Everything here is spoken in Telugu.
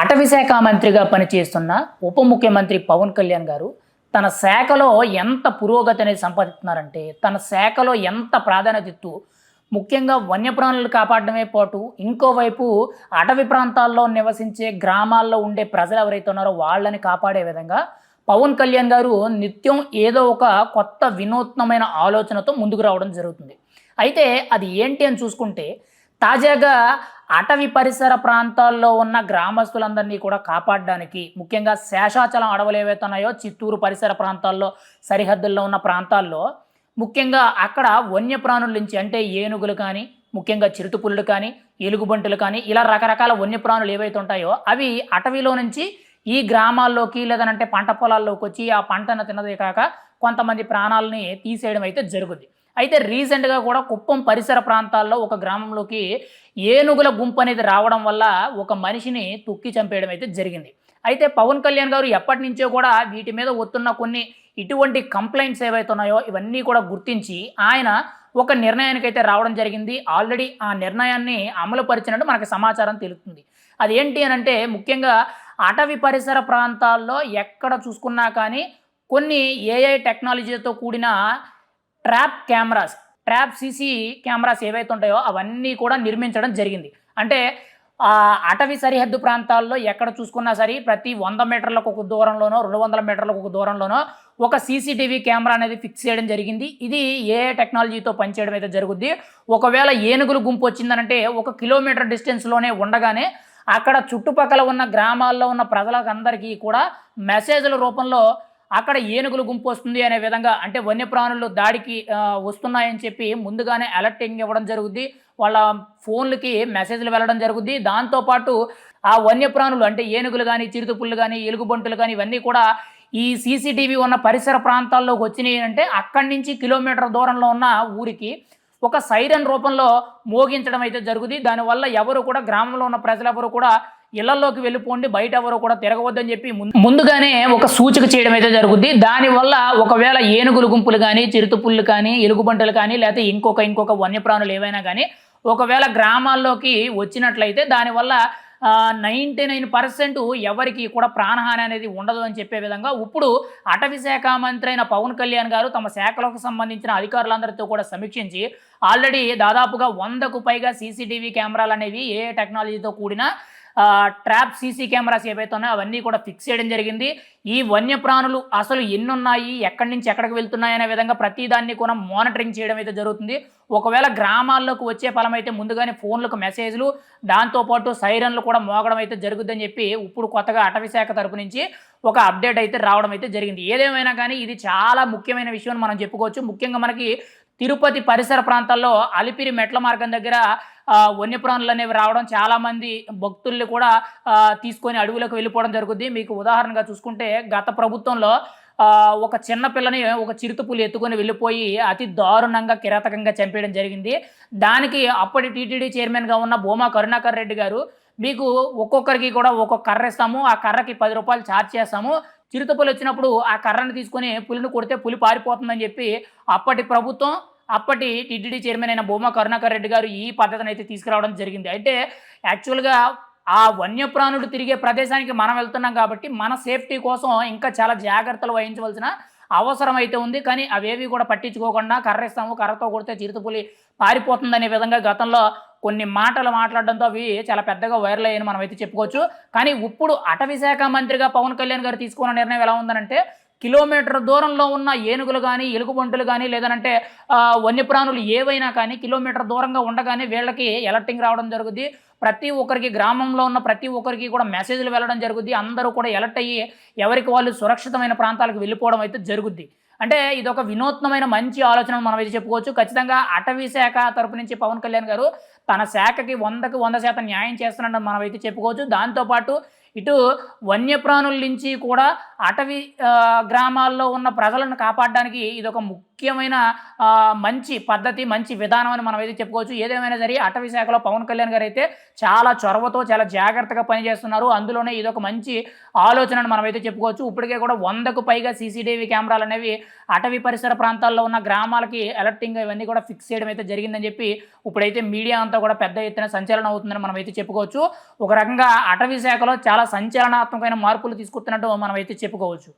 అటవీ శాఖ మంత్రిగా పనిచేస్తున్న ఉప ముఖ్యమంత్రి పవన్ కళ్యాణ్ గారు తన శాఖలో ఎంత పురోగతి అనేది సంపాదిస్తున్నారంటే తన శాఖలో ఎంత ప్రాధాన్యత ఇస్తూ ముఖ్యంగా వన్యప్రాణులు కాపాడడమే పాటు ఇంకోవైపు అటవీ ప్రాంతాల్లో నివసించే గ్రామాల్లో ఉండే ప్రజలు ఎవరైతే ఉన్నారో వాళ్ళని కాపాడే విధంగా పవన్ కళ్యాణ్ గారు నిత్యం ఏదో ఒక కొత్త వినూత్నమైన ఆలోచనతో ముందుకు రావడం జరుగుతుంది. అయితే అది ఏంటి అని చూసుకుంటే తాజాగా అటవీ పరిసర ప్రాంతాల్లో ఉన్న గ్రామస్తులందరినీ కూడా కాపాడడానికి ముఖ్యంగా శేషాచలం అడవులు ఏవైతే ఉన్నాయో చిత్తూరు పరిసర ప్రాంతాల్లో సరిహద్దుల్లో ఉన్న ప్రాంతాల్లో ముఖ్యంగా అక్కడ వన్యప్రాణుల నుంచి అంటే ఏనుగులు కానీ ముఖ్యంగా చిరుతుపుల్లు కానీ ఎలుగుబంటులు కానీ ఇలా రకరకాల వన్యప్రాణులు ఏవైతే ఉంటాయో అవి అటవీలో నుంచి ఈ గ్రామాల్లోకి లేదనంటే పంట పొలాల్లోకి వచ్చి ఆ పంటను తినదే కాక కొంతమంది ప్రాణాలని తీసేయడం అయితే జరుగుద్ది. అయితే రీసెంట్గా కూడా కుప్పం పరిసర ప్రాంతాల్లో ఒక గ్రామంలోకి ఏనుగుల గుంపు అనేది రావడం వల్ల ఒక మనిషిని తుక్కి చంపేయడం అయితే జరిగింది. అయితే పవన్ కళ్యాణ్ గారు ఎప్పటి నుంచో కూడా వీటి మీద వస్తున్న కొన్ని ఇటువంటి కంప్లైంట్స్ ఏవైతే ఉన్నాయో ఇవన్నీ కూడా గుర్తించి ఆయన ఒక నిర్ణయానికి అయితే రావడం జరిగింది. ఆల్రెడీ ఆ నిర్ణయాన్ని అమలు పరిచినట్టు మనకు సమాచారం తెలుస్తుంది. అది ఏంటి అని అంటే ముఖ్యంగా అటవీ పరిసర ప్రాంతాల్లో ఎక్కడ చూసుకున్నా కానీ కొన్ని ఏఐ టెక్నాలజీతో కూడిన trap cameras trap CC cameras ఏవైతే ఉంటాయో అవన్నీ కూడా నిర్మించడం జరిగింది. అంటే అటవీ సరిహద్దు ప్రాంతాల్లో ఎక్కడ చూసుకున్నా సరే ప్రతి వంద మీటర్లకు ఒక దూరంలోనో రెండు వందల మీటర్లకు ఒక దూరంలోనో ఒక సీసీటీవీ కెమెరా అనేది ఫిక్స్ చేయడం జరిగింది. ఇది ఏ టెక్నాలజీతో పనిచేయడం అయితే జరుగుద్ది? ఒకవేళ ఏనుగులు గుంపు వచ్చిందనంటే ఒక కిలోమీటర్ డిస్టెన్స్లోనే ఉండగానే అక్కడ చుట్టుపక్కల ఉన్న గ్రామాల్లో ఉన్న ప్రజలందరికీ కూడా మెసేజ్ల రూపంలో అక్కడ ఏనుగులు గుంపు వస్తుంది అనే విధంగా అంటే వన్యప్రాణులు దాడికి వస్తున్నాయని చెప్పి ముందుగానే అలర్టింగ్ ఇవ్వడం జరుగుద్ది. వాళ్ళ ఫోన్లకి మెసేజ్లు వెళ్ళడం జరుగుద్ది. దాంతోపాటు ఆ వన్యప్రాణులు అంటే ఏనుగులు కానీ చిరుతుపుళ్ళు కానీ ఎలుగుబంటులు కానీ ఇవన్నీ కూడా ఈ సీసీటీవీ ఉన్న పరిసర ప్రాంతాల్లోకి వచ్చినాయి అంటే అక్కడి నుంచి కిలోమీటర్ దూరంలో ఉన్న ఊరికి ఒక సైరన్ రూపంలో మోగించడం అయితే జరుగుతుంది దానివల్ల ఎవరు కూడా గ్రామంలో ఉన్న ప్రజలెవరు కూడా ఇళ్ళలోకి వెళ్ళిపోండి బయట ఎవరు కూడా తిరగవద్దని చెప్పి ముందు- ముందుగానే ఒక సూచిక చేయడం అయితే జరుగుద్ది. దానివల్ల ఒకవేళ ఏనుగులు గుంపులు కానీ చిరుతుపుళ్ళు కానీ ఎలుగుబంటలు కానీ లేకపోతే ఇంకొక ఇంకొక వన్యప్రాణులు ఏవైనా కానీ ఒకవేళ గ్రామాల్లోకి వచ్చినట్లయితే దానివల్ల నైంటీ నైన్ పర్సెంట్ ఎవరికి కూడా ప్రాణహాని అనేది ఉండదు అని చెప్పే విధంగా ఇప్పుడు అటవీ శాఖ మంత్రి అయిన పవన్ కళ్యాణ్ గారు తమ శాఖలకు సంబంధించిన అధికారులందరితో కూడా సమీక్షించి ఆల్రెడీ దాదాపుగా వందకు పైగా సీసీటీవీ కెమెరాలు అనేవి ఏ టెక్నాలజీతో కూడిన ట్రాప్ సీసీ కెమెరాస్ ఏవైతే ఉన్నాయో అవన్నీ కూడా ఫిక్స్ చేయడం జరిగింది. ఈ వన్యప్రాణులు అసలు ఎన్ని ఉన్నాయి ఎక్కడి నుంచి ఎక్కడికి వెళ్తున్నాయి అనే విధంగా ప్రతి దాన్ని కూడా మానిటరింగ్ చేయడం అయితే జరుగుతుంది. ఒకవేళ గ్రామాల్లోకి వచ్చే ఫలం అయితే ముందుగానే ఫోన్లకు మెసేజ్లు దాంతోపాటు సైరన్లు కూడా మోగడం అయితే జరుగుద్దని చెప్పి ఇప్పుడు కొత్తగా అటవీ శాఖ తరపు నుంచి ఒక అప్డేట్ అయితే రావడం అయితే జరిగింది. ఏదేమైనా కానీ ఇది చాలా ముఖ్యమైన విషయం మనం చెప్పుకోవచ్చు. ముఖ్యంగా మనకి తిరుపతి పరిసర ప్రాంతాల్లో అలిపిరి మెట్ల మార్గం దగ్గర వన్యప్రాణులు అనేవి రావడం చాలామంది భక్తుల్ని కూడా తీసుకొని అడవులకు వెళ్ళిపోవడం జరుగుద్ది. మీకు ఉదాహరణగా చూసుకుంటే గత ప్రభుత్వంలో ఒక చిన్న పిల్లని ఒక చిరుతపులి ఎత్తుకొని వెళ్ళిపోయి అతి దారుణంగా కిరాతకంగా చంపేయడం జరిగింది. దానికి అప్పటి టీటీడీ చైర్మన్గా ఉన్న భూమా కరుణాకర్ రెడ్డి గారు మీకు ఒక్కొక్కరికి కూడా ఒక్కొక్క కర్ర ఇస్తాము. ఆ కర్రకి పది రూపాయలు ఛార్జ్ చేస్తాము. చిరుతపులి వచ్చినప్పుడు ఆ కర్రను తీసుకొని పులిని కొడితే పులి పారిపోతుందని చెప్పి అప్పటి ప్రభుత్వం అప్పటి టీడీడీ చైర్మన్ అయిన భూమా కరుణాకర్ రెడ్డి గారు ఈ పద్ధతిని అయితే తీసుకురావడం జరిగింది. అయితే యాక్చువల్గా ఆ వన్యప్రాణుడు తిరిగే ప్రదేశానికి మనం వెళ్తున్నాం కాబట్టి మన సేఫ్టీ కోసం ఇంకా చాలా జాగ్రత్తలు వహించవలసిన అవసరం అయితే ఉంది. కానీ అవేవి కూడా పట్టించుకోకుండా కర్ర ఇస్తాము కర్రతో కొడితే చిరుతపులి పారిపోతుందనే విధంగా గతంలో కొన్ని మాటలు మాట్లాడడంతో అవి చాలా పెద్దగా వైరల్ అయ్యాయని మనం అయితే చెప్పుకోవచ్చు. కానీ ఇప్పుడు అటవీ శాఖ మంత్రిగా పవన్ కళ్యాణ్ గారు తీసుకున్న నిర్ణయం ఎలా ఉందనంటే కిలోమీటర్ దూరంలో ఉన్న ఏనుగులు కానీ ఎలుగుబంటులు కానీ లేదనంటే వన్యప్రాణులు ఏవైనా కానీ కిలోమీటర్ దూరంగా ఉండగానే వీళ్ళకి ఎలర్టింగ్ రావడం జరుగుద్ది. ప్రతి ఒక్కరికి గ్రామంలో ఉన్న ప్రతి ఒక్కరికి కూడా మెసేజ్లు వెళ్ళడం జరుగుద్ది. అందరూ కూడా ఎలర్ట్ అయ్యి ఎవరికి వాళ్ళు సురక్షితమైన ప్రాంతాలకు వెళ్ళిపోవడం అయితే జరుగుద్ది. అంటే ఇది ఒక వినూత్నమైన మంచి ఆలోచన మనం అయితే చెప్పుకోవచ్చు. ఖచ్చితంగా అటవీ శాఖ తరపు నుంచి పవన్ కళ్యాణ్ గారు తన శాఖకి వందకు వంద శాతం న్యాయం చేస్తున్నాడని మనం అయితే చెప్పుకోవచ్చు. దాంతోపాటు ఇటు వన్యప్రాణుల నుంచి కూడా అటవీ గ్రామాల్లో ఉన్న ప్రజలను కాపాడడానికి ఇది ఒక ముఖ్యమైన మంచి పద్ధతి మంచి విధానం అని మనం అయితే చెప్పుకోవచ్చు. ఏదేమైనా సరే అటవీ శాఖలో పవన్ కళ్యాణ్ గారు అయితే చాలా చొరవతో చాలా జాగ్రత్తగా పనిచేస్తున్నారు. అందులోనే ఇది ఒక మంచి ఆలోచన అని మనం అయితే చెప్పుకోవచ్చు. ఇప్పటికే కూడా వందకు పైగా సీసీటీవీ కెమెరాలు అనేవి అటవీ పరిసర ప్రాంతాల్లో ఉన్న గ్రామాలకి అలర్టింగ్ ఇవన్నీ కూడా ఫిక్స్ చేయడం అయితే జరిగిందని చెప్పి ఇప్పుడైతే మీడియా అంతా కూడా పెద్ద ఎత్తున సంచలనం అవుతుందని మనం అయితే చెప్పుకోవచ్చు. ఒక రకంగా అటవీ శాఖలో చాలా చాలా సంచలనాత్మకమైన మార్పులు తీసుకొస్తున్నట్టు మనం అయితే చెప్పుకోవచ్చు.